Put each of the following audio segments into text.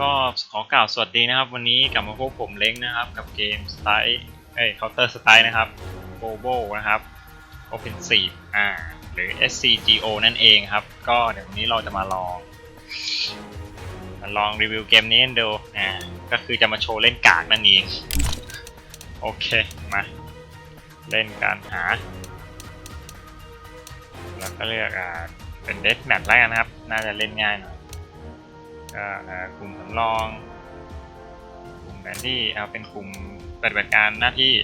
ก็ขอกล่าวสวัสดีนะครับ วันนี้กลับมาพบผมเล้งนะครับ กับเกมสไตล์เอ้ย Counter Strike นะครับโ o โบนะครับ Offensive อ่าหรือ SCGO นั่นเองครับ ก็เดี๋ยววันนี้เราจะมาลอง มาลองรีวิวเกมนี้กันดูอ่าก็คือจะมาโชว์เล่นกากนั่นเองโอเคมาเล่นการหา แล้วก็เลือกอ่าเป็นเดสแมทแล้วกันนะครับ น่าจะเล่นง่ายหน่อย ก็อ่ากลุ่มสำรอง กลุ่มแบนดี้เอาเป็นกลุ่มปฏิบัติการหน้าที่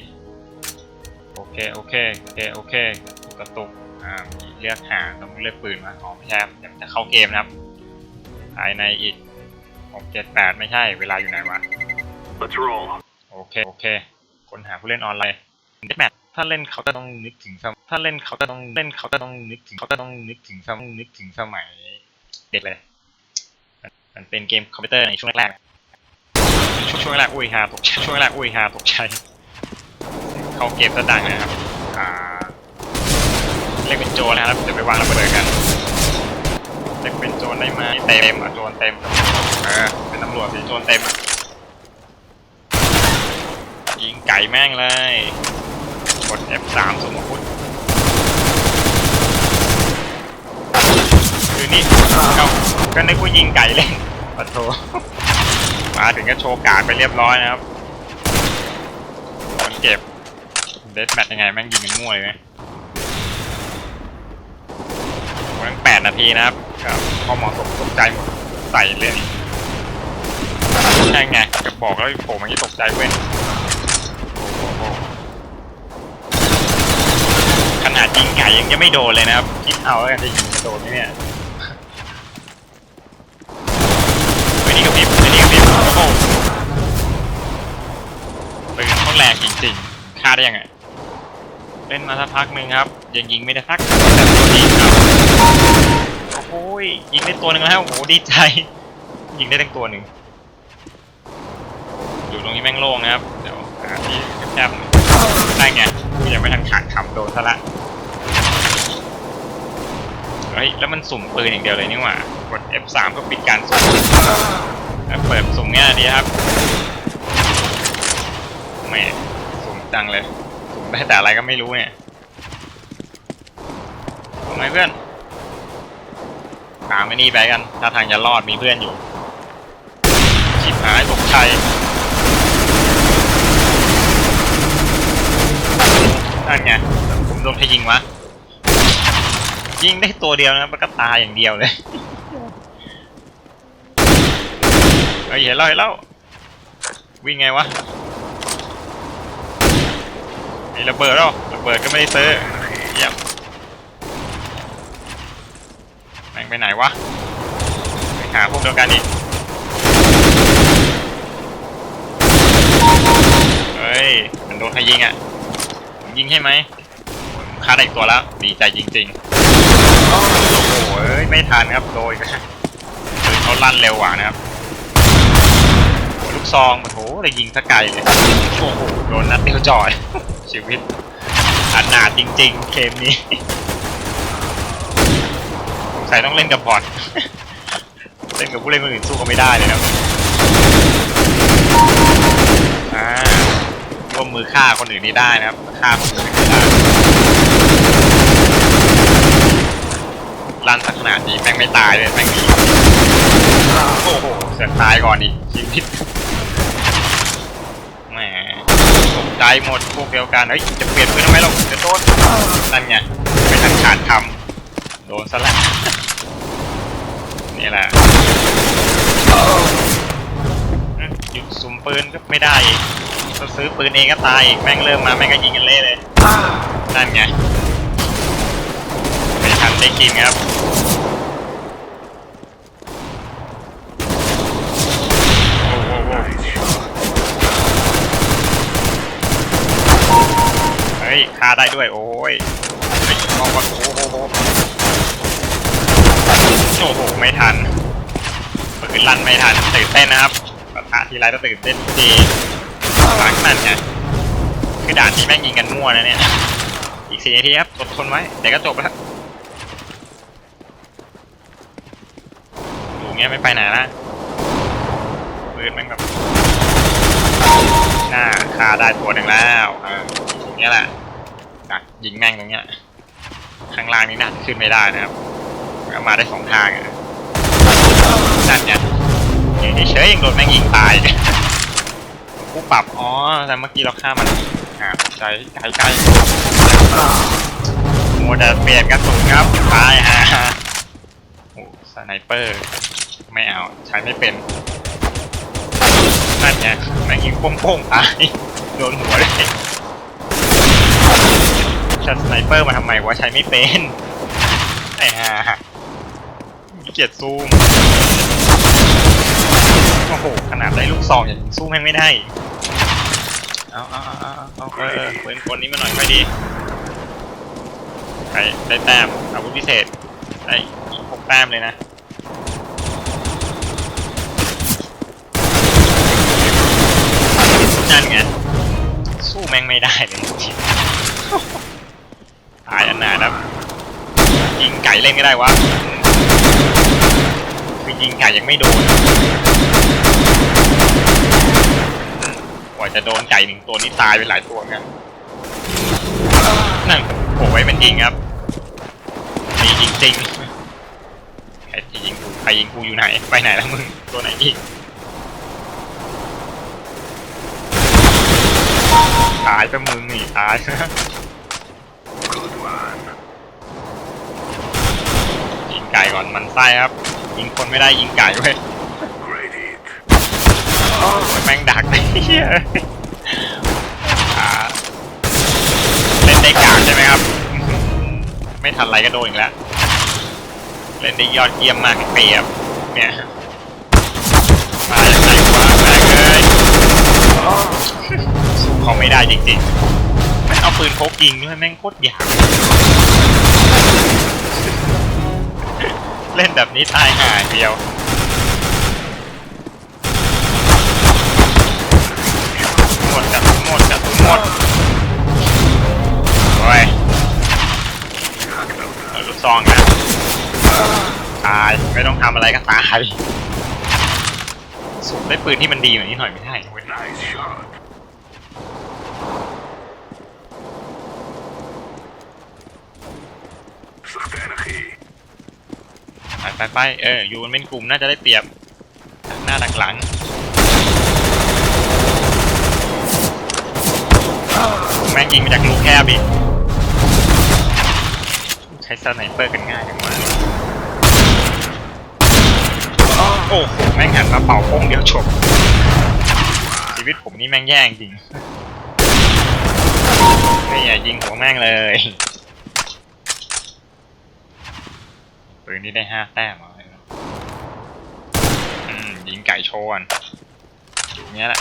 โอเค โอเค โอเค โอเคกระตุกอ่ามีเลือกหาต้องเลือกปืนมาอ๋อไม่ใช่ครับเดี๋ยวมันจะเข้าเกมนะครับ ภายในอีกหกเจ็ดแปดไม่ใช่ เวลาอยู่ไหนวะ Let's roll. โอเค โอเคคนหาผู้เล่นออนไลน์เดแมทถ้าเล่นเขาจะต้องนึกถึงสมถ้าเล่นเขาจะต้องเล่นเขาจะต้องนึกถึงเขาจะต้องนึกถึงสมนึกถึงสมัยเด็กเลย มันเป็นเกมคอมพิวเตอร์ในช่วงแรกๆช่วงช่วงแรกอุ้ยฮาตกใจช่วงแรกอุ้ยฮาตกใจเข้าเกมจะดังนะครับอ่าเล่นเป็นโจรนะครับเดี๋ยวไปวางระเบิดกันเล่นเป็นโจรได้ไหมเต็มอะโจรเต็มเออเป็นตำรวจเป็นโจรเต็มอะยิงไก่แม่งเลยกด F3 สมมติือนี่เาก็นึกว่ายิงไก่เล่นปะโทมาถึงก็โชว์การไปเรียบร้อยนะครับมันเก็บเดสแมทยังไงแม่งยิงกันมั่วเลยไหมวันแปดนาทีนะครับครับพอหมอตกตกใจหมดใส่เลยใช่ไงจะบอกแล้วโผล่มาที่ตกใจเว้ยขนาดยิงไก่ยังจะไม่โดนเลยนะครับ คิดเอาแล้วกันจะยิงจะโดนไหมเนี่ย ไปนี่ก็พริบไปนี่ก็พริบโอ้โหปืนเขาแรงจริงๆฆ่าได้ยังไงเล่นมาสักพักหนึ่งครับยังยิงไม่ได้สักแต่ตัวนี้ครับโอ้ยยิงได้ตัวหนึ่งแล้วโอ้โหดีใจ ยิงได้ทั้งตัวหนึ่งอยู่ตรงนี้แม่งโล่งนะครับเดี๋ยวหาที่แคบๆได้ไงกูยังไม่ทันขาดคำโดนซะละเฮ้ยแล้วมันสุ่มปืนอย่างเดียวเลยนี่หว่า ด F3 ก็ปิดการสุ่มแล้วเปิดสุ่มง่ายดีครับแหม่สุ่มจังเลยสุ่มได้แต่อะไรก็ไม่รู้เนี่ยทำไมเพื่อนตามไปนี่ไปกัน ถ้าทางจะรอดมีเพื่อนอยู่ชิบหายตกชัยนั่นไงผมโดนใครยิงวะยิงได้ตัวเดียวนะมันก็ตายอย่างเดียวเลย เฮ้ยเห็นแล้วเห็นแล้ววิ่งไงวะมีระเบิดแล้วระเบิดก็ไม่ได้ซื้อเยี่ยมแม่งไปไหนวะไปหาพวกเดียวกันอีกเฮ้ยมันโดนใครยิงอะยิงใช่ไหมฆ่าได้อีกตัวแล้วดีใจจริงๆโอ้โหเอ้ยไม่ทันครับโดยเขาลั่นเร็วกว่านะครับ กซองโอ้โหเลยยิงสกไกลเลยโอ้โหโดนนัดเดียวจอย ชีวิตอนาถจริงๆเกมนี้สงสัยต้องเล่นกับบอทเล่นกับผู้เล่นคนอื่นสู้เขาไม่ได้เลยนะครับอ่าร่วมมือฆ่าคนอื่นนี่ได้นะครับฆ่าคนอื่นไม่ได้ลั่นสักขนาดนี้แม่งไม่ตายเลยแม่งหนีโอ้โหเสียตายก่อนอีกชีวิตแหม ตกใจหมดพวกเดียวกันเฮ้ยจะเปลี่ยนปืนทำไมเราจะโดนนั่นไงไม่ทันขาดคำโดนซะแล้วนี่แหละหยุดสุ่มปืนก็ไม่ได้อีกจะซื้อปืนเองก็ตายอีกแม่งเริ่มมาแม่งก็ยิงกันเละเลยนั่นไงไม่ทันได้กินครับโอ้โหเฮ้ยฆ่าได้ด้วย โอ้ยเฮ้มองว่าโอ้โหโอ้โหโอ้โห ไม่ทันปืนลั่นไม่ทันตื่นเต้นนะครับปะทะทีไรต้องตื่นเต้นทีหลังนั่นไงคือด่านนี้แม่งยิงกันมั่วนะเนี่ย อีกสี่นาทีครับอดทนไว้เดี๋ยวก็จบแล้วอยู่เงี้ยไม่ไปไหนละปืนแม่งแบบหน้าคาได้ตัวหนึ่งแล้วเออตรงเนี้ยแหละ ดักยิงแม่งตรงเนี้ยข้างล่างนี่น่าขึ้นไม่ได้นะครับมาได้สองทางอะนั่นเนี่ยอยู่เฉยยังโดนแม่งยิงตายผู้ปรับอ๋อแต่เมื่อกี้เราฆ่ามันอ่าตกใจไกลไกลโมจะเปลี่ยนกระสุนครับตายฮะโอ้สไนเปอร์ไม่เอาใช้ไม่เป็นนั่นไงแม่งยิงโป้งๆตายโดนหัวเลย จะสไนเปอร์มาทำไมวะใช้ไม่เป็นไอ้ห่าเกียจซูม โอ้โห ขนาดได้ลูกซองอยังสู้แม่งไม่ได้ เอาเอาเอาเอาเออเว้นคนนี้มาหน่อยค่อยดีไปได้แต้มอาวุธพิเศษได้หกแต้มเลยนะนั่นไง สู้แม่งไม่ได้เลยจริง ตายอันหนาครับยิงไก่เล่นก็ได้วะคือยิงไก่ยังไม่โดนกว่าจะโดนไก่หนึ่งตัวนี่ตายไปหลายตัวกันนั่นโผล่ไว้เป็นยิงครับมีจริงๆใครยิงกูใครยิงกูอยู่ไหน ไปไหนแล้วมึงตัวไหนอีกตายไปมึงนี่ตาย ยิงไก่ก่อนมันไส้ครับ ยิงคนไม่ได้ยิงไก่เว้ยโอ้ยแม่งดักไอ้เหี้ยอ่าเล่นได้กากใช่ไหมครับ ไม่ทันไรก็โดนอีกแล้ว เล่นได้ยอดเยี่ยมมากเปียบเนี่ยมาจากไหนวะแม่งเลยสู้เขาไม่ได้จริงๆแม่ง ปืนพกยิงด้วยแม่งโคตรหยาบเล่นแบบนี้ตายห่าเดียว หมดกับหมดกับหมดโอ้ยลูกซองนะตายไม่ต้องทำอะไรก็ตายสุดได้ปืนที่มันดีกว่านี้หน่อยไม่ได้เว้ย ไปไปไปเอออยู่กันเป็นกลุ่มน่าจะได้เปรียบหน้าดักหลังแม่งยิงมาจากรูแคบอีกใช้สไนเปอร์กันง่ายจังวะโอ้โหแม่งหันมาเป่าโป้งเดียวจบชีวิตผมนี่แม่งแย่จริงไม่อย่ายิงหัวแม่งเลย ปืนนี้ได้ห้าแต้มอะไรเนาะอืมยิงไก่โชว์ก่อนอย่างเงี้ยแหละ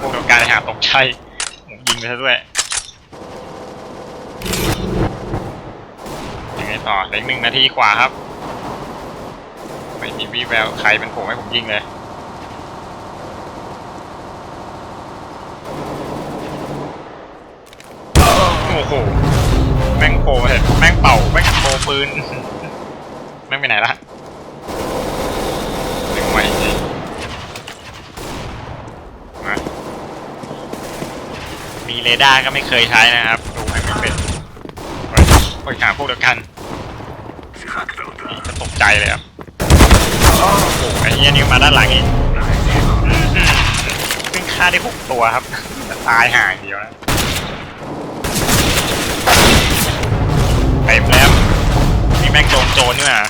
พวกการหาตกใจผมยิงไปซะด้วยยังไงต่อเหลืออกหนึ่งนาทีกว่าครับ ไม่มีวี่แววใครเป็นผมให้ผมยิงเลยโอ้โห แม่งโผล่เห็นแม่งเป่าแม่งโผล่ปืนแม่งไปไหนละดึงไว้จริงมามีเรดาร์ก็ไม่เคยใช้นะครับดูให้ไม่เป็นโอ้ยหาพวกเดียวกันจะตกใจเลยครับโอ้โหไอ้เหี้ยนี่มาด้านหลังอีกเพิ่งฆ่าได้หกตัวครับแต่ตายห่างเดียวนะ ต็มแล้วนี่แม่งโดนโจรนี่มา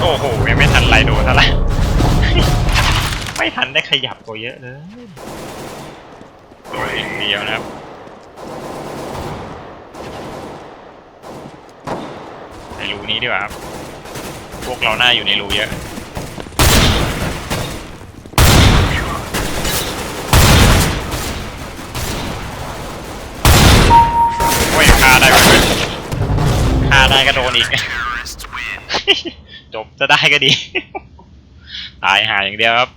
โอ้โหยังไม่ทันไรโดนเท่าไหร่ไม่ทันได้ขยับตัวเยอะเลยตัวเองเดียวนะครับในรูนี้ดีกว่าครับพวกเราหน้าอยู่ในรูเยอะ โอ้ยฆ่าได้ไหมฆ่า ได้ก็โดนอีก จบจะได้ก็ดี ตายหาอย่างเดียวครับ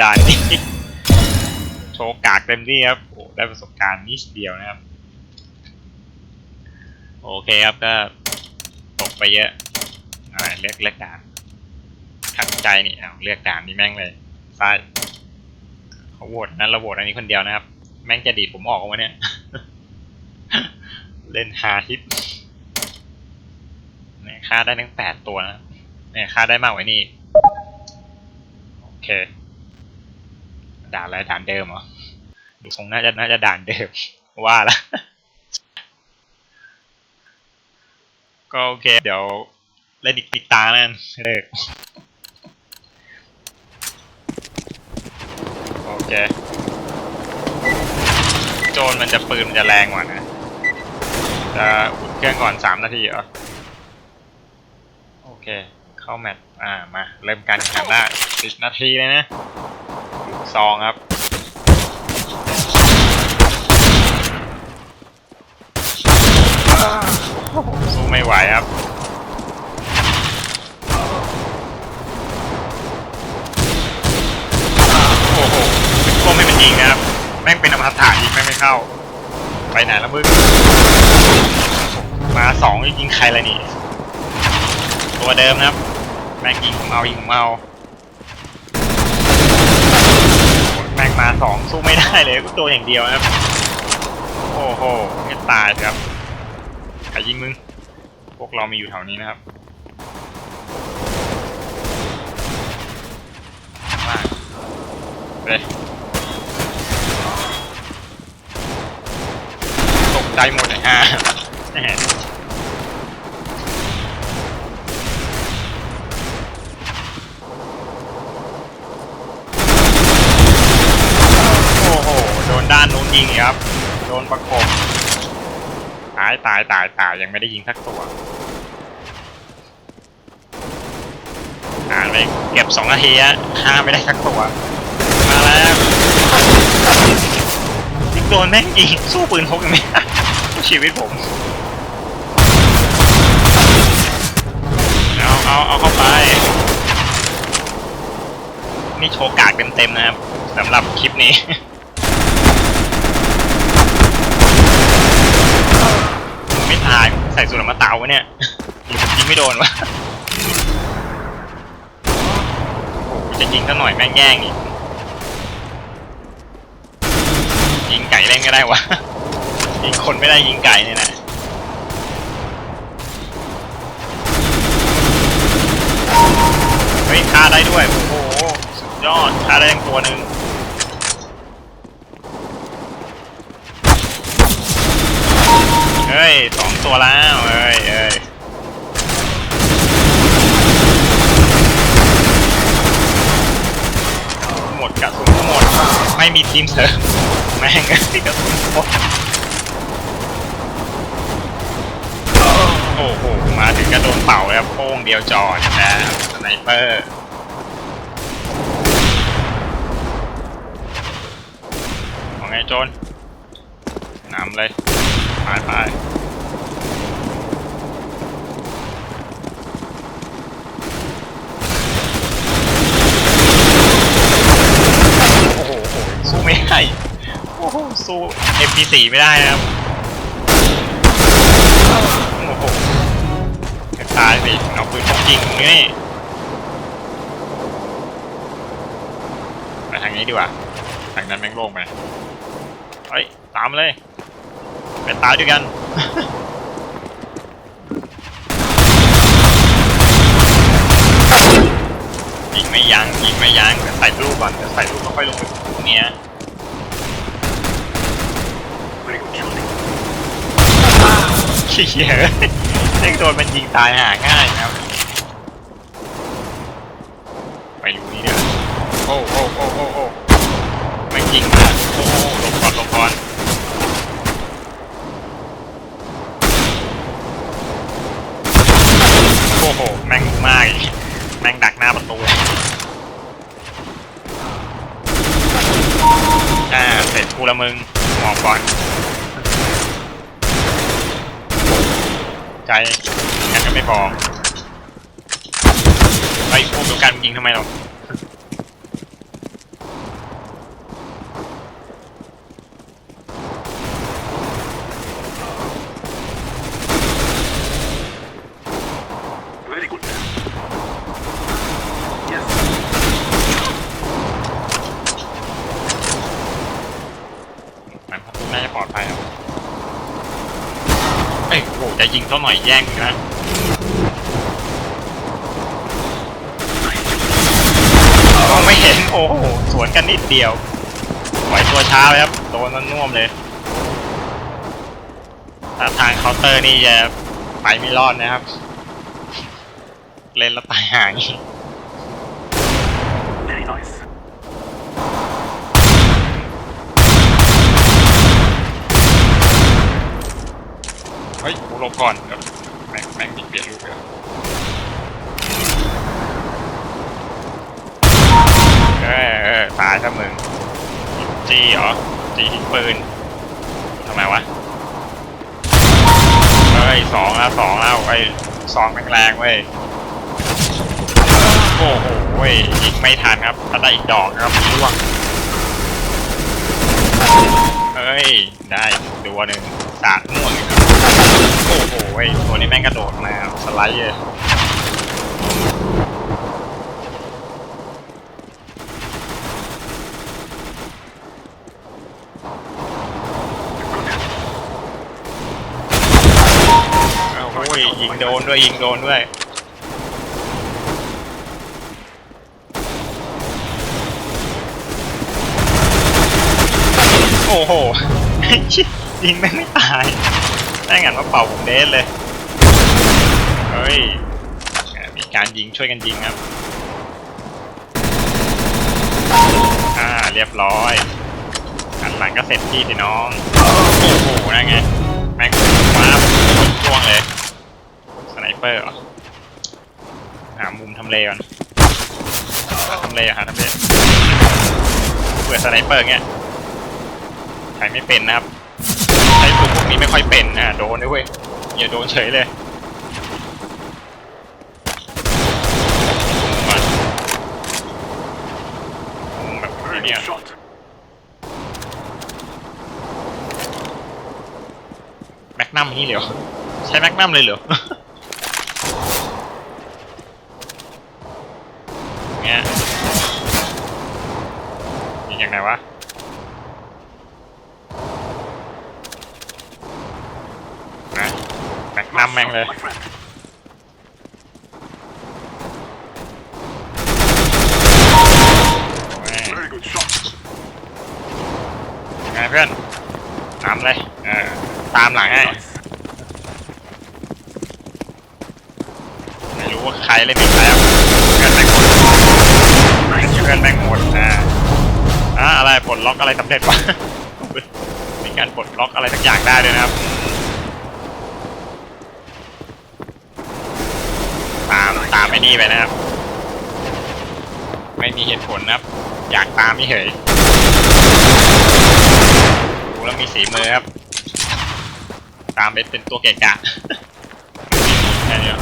ด่านนี้โชว์กากเต็มที่ครับโอ้ได้ประสบการณ์นิดเดียวนะครับ โอเคครับก็ตกไปเยอะอะไรเลือกเลือกด่านขัดใจนี่เอาเลือกด่านนี้แม่งเลยซ้ายเขาโหวตนั้นเราโหวตอันนี้คนเดียวนะครับ แม่งจะดีดผมออกวะเนี่ย เล่นฮาทิป เนี่ยฆ่าได้ทั้งแปดตัวนะเนี่ยฆ่าได้มากกว่านี้โอเค ด่านอะไรด่านเดิมเหรอดูคงน่าจะน่าจะด่านเดิมว่าละก็โอเค เดี๋ยวเล่นอีกติกตาแล้วกันเลิกโอเค โจรมันจะปืนมันจะแรงกว่านะ จะอุ่นเครื่องก่อนสามนาทีเหรอโอ เคเข้าแมตช์อ่ามาเริ่มการแข่งขันได้สิบนาทีเลยนะซองครับสู้ไม่ไหวครับโอ้โหเป็นพวกไม่เป็นจริงนะครับ แม่งเป็นอมตะยิงแม่งไม่เข้า ไปไหนแล้วมึงมาสองยิงใครละนี่ ตัวเดิมนะครับ แม่งยิงผมเอายิงผมเอาแม่งมาสองสู้ไม่ได้เลยก็ตัวอย่างเดียวนะครับ โอ้โหไม่ตายครับใครยิงมึง พวกเรามีอยู่แถวนี้นะครับมาเลยตกใจหมดเลยฮะแหม่โอ้โห โดนด้านนู้น ยิงอีกครับ โดนประกบตายตายตายตายยังไม่ได้ยิงสักตัวอ่านไปเก็บสองนาทีอะฆ่าไม่ได้สักตัว มาแล้วยิงโดนแม่งยิงสู้ปืนพกยังไม่ชีวิตผม เอาเอาเอาเข้าไป นี่โชว์กากเต็มๆนะครับสำหรับคลิปนี้ ไม่ตายใส่สุรมาเตาวะเนี่ยหรือผมยิงไม่โดนวะโอ้จะยิงซะหน่อยแม่งแย่งอีกยิงไก่เล่นก็ได้วะยิงคนไม่ได้ยิงไก่เนี่ยนะเฮ้ยฆ่าได้ด้วยโอ้โหสุดยอดฆ่าได้ทั้งตัวหนึ่ง เฮ้ยสองตัวแล้วเอ้ยเอ้ยหมดกระสุนหมด ไม่มีทีมเสริมแม่งกระสุนหมดโอ้โห มาถึงก็โดนเป่าแล้วโป้งเดียวจอดนะสไนเปอร์ว่าไงโจนนำเลย ไปไปโอ้โหสู้ไม่ได้โอ้โหสู้ MP4 ไม่ได้นะครับโอ้โหจะตายสิเอาปืนพกยิงนี่ไปทางนี้ดีกว่าทางนั้นแม่งโล่งไปเฮ้ยตามเลย ไปตายด้วยกันยิงไม่ยั้งยิงไม่ยั้งเดี๋ยวใส่ลูกก่อนเดี๋ยวใส่ลูกก็ค่อยลงไปพวกเนี้ยขี้เหี้ยเล่นโดนมันยิงตายหาง่ายนะครับไปดูนี่เดี๋ยโอ้โอ้โอ้โอ้โอ้ไม่ยิงมาโอ้โหหลบก่อนลบก่อน โอ้โห แม่งมากอีกแม่งดักหน้าประตูเลยอ่า เสร็จ กูละมึงหมอบก่อน ใจงั้นก็ไม่พอไอ้พวกเดียวกันยิงทำไมเรา จะ ยิงเขาหน่อยแย่งนะมองไม่เห็นโอ้โหสวนกันนิดเดียวไหวตัวช้าเลยครับโดนนั่นน่วมเลยถ้าทางเคาน์เตอร์นี่จะไปไม่รอดนะครับ เล่นแล้วตายห่างอีก เฮ้ยกูหลบก่อนเดี๋ยวแม่งแม่งมีเปลี่ยนลูกเลยเออเออตายซะมึงจีเหรอจีทิ้งปืนทำไมวะเฮ้ยสองแล้วสองแล้วไอ้สองแรงๆเว้ยโอ้โหเว้ยยิงไม่ทันครับถ้าได้อีกดอกนะครับล่วงเฮ้ย ได้ตัวหนึ่งสาดม่วงอีกครับ โอ้โหไอตัวนี้แม่งกระโดดมาสไลด์เลยโอ้โหยิงโดนด้วยยิงโดนด้วยโอ้โหยิงแม่งไม่ตาย ได้งานว่าเป่าผมเดสเลยเฮ้ยมีการยิงช่วยกันยิงครับอ่าเรียบร้อยอันหลังก็เสร็จพี่สิน้องโอ้โหนั่นไงแม่งฟ้าช่วงเลยสไนเปอร์เหรอหามุมทำเลก่อนหาทำเลอะหาทำเลเปิดสไนเปอร์เงี้ยใช้ไม่เป็นนะครับ พวกนี้ไม่ค่อยเป็นอะโดนด้วยเว้ยอย่าโดนเฉยเลยมาแบบเนี่ยแม็กนัมนี่เหรอใช้แม็กนัมเลยเหรอ เงี้ยยิงยังไงวะ นะแม็กนัมแม่งเลย My friend. แม่ง Very good shot. ไงเพื่อนตามเลยเออตามหลังให้ Nice. ไม่รู้ว่าใครเล่นเป็นใครอะเพื่อนแม่งหมดเพื่อนแม่งหมดอ่าอ่าอะไรปลดล็อกอะไรสำเร็จวะมีการปลดล็อกอะไรสักอย่างได้ด้วยนะครับตามตามไอ้นี่ไปนะครับ ไม่มีเหตุผลนะครับ อยากตามไม่เฉยดู แล้วมีสีมือครับ ตามไปเป็นตัวเกะกะแค่นี้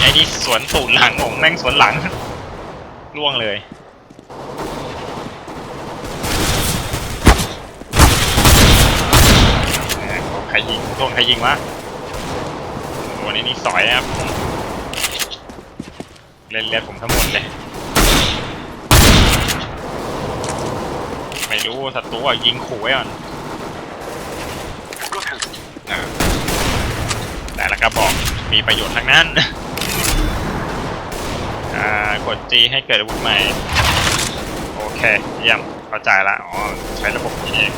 ไอ้นี่สวนตูดหลังผมแม่งสวนหลังล่วงเลยใครยิงโดนใครยิงวะ วันี้นี่สอยนะครับผมเล่นเลือดผมทั้งหมดเลย ไม่รู้ศัตรูอะยิงขู่ไว้ก่อนแต่ละกระบอกมีประโยชน์ทั้งนั้นกด G ให้เกิดอาวุธใหม่ โอเคเยี่ยมเข้าใจละอ๋อใช้ระบบนี้เอง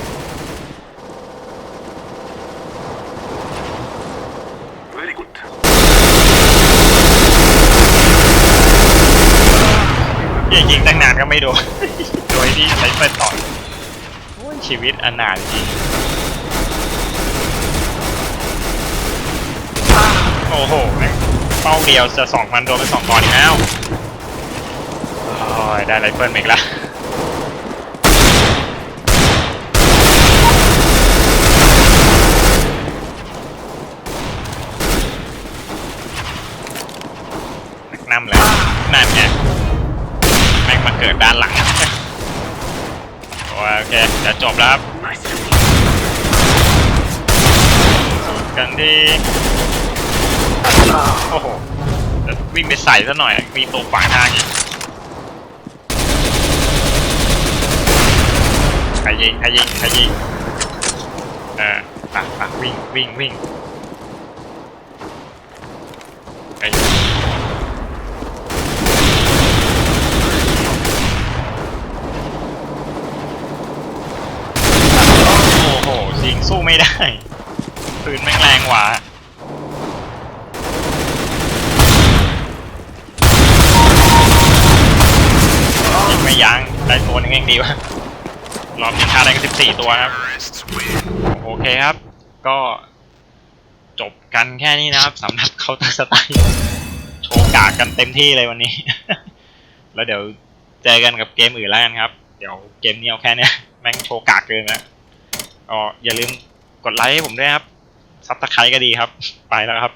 เยี่ยยิงตั้งนานก็ไม่โดน โดยที่ใช้เปิดต่อยชีวิตอนาจริงโอ้โหแม่งเป้าเดียวจะสองมันโดนไปสองตอนอีกแล้วโอ้ยได้ไรเฟิลอีกแล้ว นักนำเลยนั่นไงแม่งมาเกิดด้านหลัง โอเค จบแล้วครับกันดีโอ้โหวิ่งไปใส่ซะหน่อย มีตัวขวางทางอีกใครยิงใครยิงใครยิงเออปักปักวิ่งวิ่งวิ่งใครยิงโอ้โหยิง สู้ไม่ได้ปืนแม่งแรงกว่ายิงไม่ยั้งได้ตัวนึงเองดีวะรอบนี้ฆ่าได้ก็สิบสี่ตัวครับ โอเคครับ ก็จบกันแค่นี้นะครับสำหรับเคาน์เตอร์สไตล์โชว์กากกันเต็มที่เลยวันนี้ แล้วเดี๋ยวเจอกันกับเกมอื่นแล้วกันครับ เดี๋ยวเกมนี้เอาแค่นี้แม่งโชว์กากเกินแล้ว อ๋อย่าลืมกดไลค์ให้ผมด้วยครับซับตะไคร้ก็ดีครับ ไปแล้วครับ